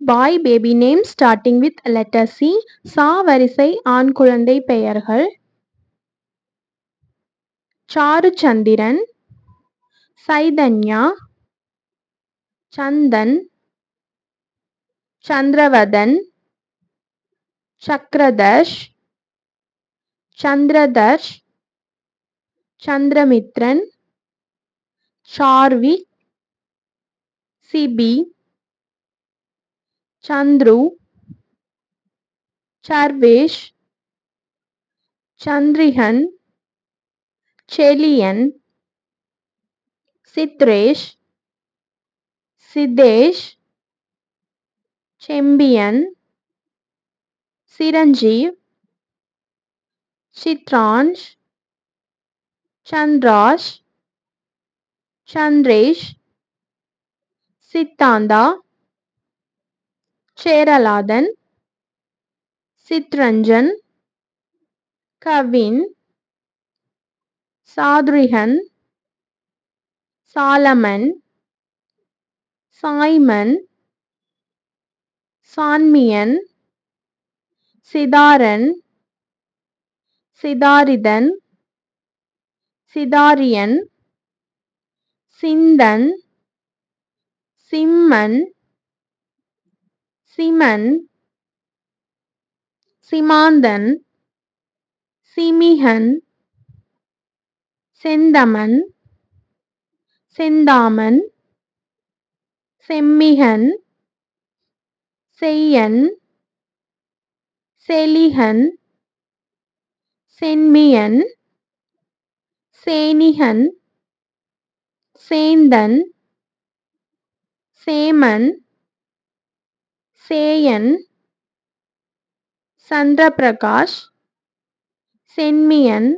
Boy baby name starting with letter C. சா வரிசை ஆண் குழந்தை பெயர்கள். சாரு சந்திரன் சைதன்யா. சந்தன். சந்திரவதன். சக்ரதர்ஷ். சந்திரதர்ஷ். சந்திரமித்ரன். சார்விக். சிபி. चंद्रु चर्वेश चंद्रिहन चेलियन सित्रेश सिद्धेश चेम्बियन सिरंजीव चित्रांश चंद्राश चंद्रेश सिद्धांदा சேரலாதன் சித்ரஞ்சன் கவின் சாத்ரிகன் சாலமன் சாய்மன் சான்மியன் சிதாரன் சிதாரிதன் சிதாரியன் சிந்தன் சிம்மன் சிமன் சிமாந்தன் சிமிகன் செந்தமன் செந்தாமன் செம்மிகன் செய்யன் செலிகன் சென்மியன் சேனிகன் சேந்தன் சேமன் சேயன் சந்திரபிரகாஷ் சென்மியன்